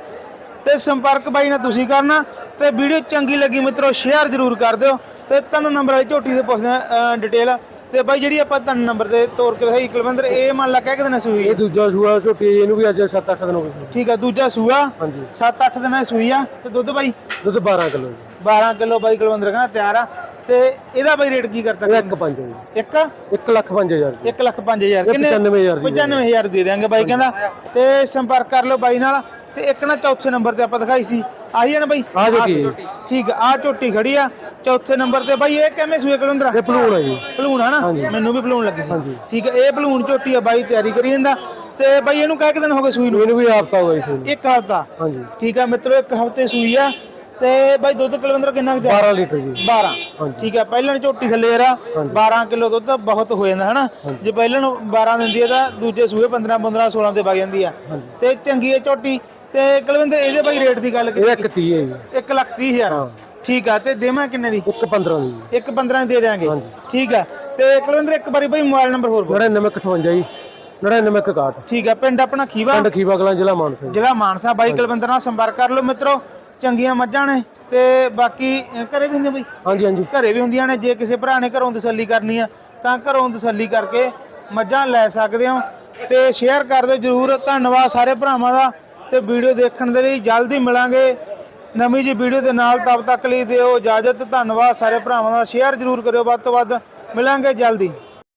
ਤੇ ਸੰਪਰਕ ਬਾਈ ਨਾਲ ਤੁਸੀਂ ਕਰਨਾ ਤੇ ਵੀਡੀਓ ਚੰਗੀ ਲੱਗੀ ਮਿੱਤਰੋ ਸ਼ੇਅਰ ਜ਼ਰੂਰ ਕਰ ਦਿਓ ਤੇ ਤੁਹਾਨੂੰ ਨੰਬਰ ਵਾਲੀ ਝੋਟੀ ਦੇ ਪੁੱਛਦੇ ਆ ਡਿਟੇਲ ਤੇ ਬਾਈ ਜਿਹੜੀ ਆਪਾਂ ਤੁਹਾਨੂੰ ਨੰਬਰ ਤੇ ਤੋਰ ਕੇ ਦਿਖਾਈ ਕੁਲਵਿੰਦਰ ਇਹ ਮੰਨ ਲਾ ਕਹਿ ਕਿ ਦਿਨ ਸੂਈ ਇਹ ਦੂਜਾ ਸੂਆ ਝੋਟੀ ਇਹਨੂੰ ਵੀ ਅੱਜ 7-8 ਦਿਨ ਹੋ ਗਏ। ਠੀਕ ਆ ਦੂਜਾ ਸੂਆ ਹਾਂਜੀ। 7-8 ਦਿਨਾਂ ਦੀ ਸੂਈ ਆ। ਤੇ ਦੁੱਧ ਬਾਈ? ਦੁੱਧ 12 ਕਿਲੋ ਜੀ। 12 ਕਿਲੋ ਬਾਈ ਕੁਲਵਿੰਦਰ ਕਹਿੰਦਾ ਤਿਆਰ ਆ। ਤੇ ਇਹਦਾ ਬਾਈ ਰੇਟ ਕੀ ਕਰਤਾ ਇਹ 1 5 ਜੀ ਇੱਕ? 1 ਲੱਖ 5000 ਜੀ 1 ਲੱਖ 5000 ਕਿੰਨੇ? 95000 ਦੀ 95000 ਦੇ ਦਿਆਂਗੇ ਬਾਈ ਕਹਿੰਦਾ। ਤੇ ਸੰਪਰਕ ਕਰ ਲਓ ਬਾਈ ਨਾਲ। ਤੇ ਇੱਕ ਨਾ ਚੌਥੇ ਨੰਬਰ ਤੇ ਆਪਾਂ ਦਿਖਾਈ ਸੀ। ਆਹੀ ਹੈ ਨਾ ਬਾਈ? ਆ ਝੋਟੀ ਹੈ ਠੀਕ ਆ ਆਹ ਝੋਟੀ ਖੜੀ ਆ। ਚੌਥੇ ਨੰਬਰ ਤੇ ਬਾਈ ਇਹ ਕਿਵੇਂ ਸੂਏ ਕਲੰਦਰਾ ਇਹ ਭਲੂਣ ਹੈ ਜੀ। ਭਲੂਣ ਆ ਨਾ? ਮੈਨੂੰ ਵੀ ਭਲੂਣ ਲੱਗੀ ਸੀ। ਠੀਕ ਆ ਇਹ ਭਲੂਣ ਝੋਟੀ ਆ ਬਾਈ ਤਿਆਰੀ ਕਰੀ ਜਾਂਦਾ। ਤੇ ਬਾਈ ਇਹਨੂੰ ਕਹਿ ਕੇ ਦਿਨ ਹੋ ਗਏ ਸੂਈ ਨੂੰ? ਇਹਨੂੰ ਵੀ ਆਪਤਾ ਹੋਇਆ ਜੀ ਸੂਈ। ਇੱਕ ਹਫ਼ਤਾ। ਹਾਂਜੀ। ਠੀਕ ਆ ਮਿੱਤਰੋ ਇੱਕ ਹਫ਼ਤੇ ਸੂਈ ਆ। ਤੇ ਬਾਈ ਦੁੱਧ ਕਲਵੰਦਰ ਕਿੰਨਾ ਕੁ ਦਿਆ 12 ਲੀਟਰ ਜੀ। 12 ਹਾਂਜੀ। ਠੀਕ ਆ ਪਹਿਲਾਂ ਝੋਟੀ ਥੱਲੇ ਰਾ 12 ਕਿਲੋ ਦੁੱਧ ਬਹੁਤ ਹੋ ਜਾਂਦਾ ਹਨਾ? ਜੇ ਪਹਿਲਾਂ ਨੂੰ 12 ਦਿੰਦੀ ਹੈ ਤਾਂ ਦੂਜੇ ਸੂਏ 15 15 16 ਤੇ ਵਗ ਜਾਂਦੀ ਆ। ਤੇ ਚੰਗੀ ਹੈ ਝੋਟੀ ਤੇ ਕੁਲਵਿੰਦਰ ਇਹਦੇ ਬਾਈ ਰੇਟ ਦੀ ਗੱਲ ਇਹ 1 30 ਹੈ ਜੀ। 1 ਲੱਖ 30 ਹਜ਼ਾਰ। ਠੀਕ ਆ ਤੇ ਦੇਵਾਂ ਕਿੰਨੇ ਦੀ? 1 15 ਦੀ। ਜੀ ਇੱਕ 15 ਦੀ ਦੇ ਦਿਆਂਗੇ। ਹਾਂਜੀ। ਠੀਕ ਆ ਤੇ ਕੁਲਵਿੰਦਰ ਇੱਕ ਵਾਰੀ ਬਾਈ ਮੋਬਾਈਲ ਨੰਬਰ ਹੋਰ ਬੋਲ। 9958 ਜੀ 9961 ਠੀਕ ਆ ਪਿੰਡ ਆਪਣਾ ਖੀਵਾ? ਪਿੰਡ ਖੀਵਾ ਕਲਾਂ ਜ਼ਿਲ੍ਹਾ ਮਾਨਸਾ ਜੀ। ਜ਼ਿਲ੍ਹਾ ਮਾਨਸਾ। ਬਾਈ ਕੁਲਵਿੰਦਰ ਨਾਲ ਸੰਪਰਕ ਕਰ ਲਓ ਮਿੱਤਰੋ। ਚੰਗੀਆਂ ਮੱਝਾਂ ਨੇ ਤੇ ਬਾਕੀ ਅ, ਘਰੇ ਵੀ ਹੁੰਦੇ ਬਾਈ? ਹਾਂਜੀ ਹਾਂਜੀ। ਘਰੇ ਵੀ ਹੁੰਦੀਆਂ ਨੇ। ਜੇ ਕਿਸੇ ਭਰਾ ਨੇ ਘਰੋਂ ਤਸੱਲੀ ਕਰਨੀ ਆ ਤਾਂ ਘਰੋਂ ਤਸੱਲੀ ਕਰਕੇ ਮੱਝਾਂ ਲੈ ਸਕਦੇ ਹੋ। ਤੇ ਸ਼ੇਅਰ ਕਰ ਦਿਓ ਜਰੂਰ। ਧੰਨਵਾਦ ਸਾਰੇ ਭਰਾਵਾਂ ਦਾ। ਤੇ ਵੀਡੀਓ ਦੇਖਣ ਦੇ ਲਈ ਜਲਦੀ ਮਿਲਾਂਗੇ। ਨਵੀਂ ਜੀ ਵੀਡੀਓ ਦੇ ਨਾਲ ਤਬ ਤੱਕ ਲਈ ਦਿਓ ਇਜਾਜ਼ਤ। ਧੰਨਵਾਦ ਸਾਰੇ ਭਰਾਵਾਂ ਦਾ। ਸ਼ੇਅਰ ਜਰੂਰ ਕਰਿਓ। ਵੱਧ ਤੋਂ ਵੱਧ ਮਿਲਾਂਗੇ ਜਲਦੀ।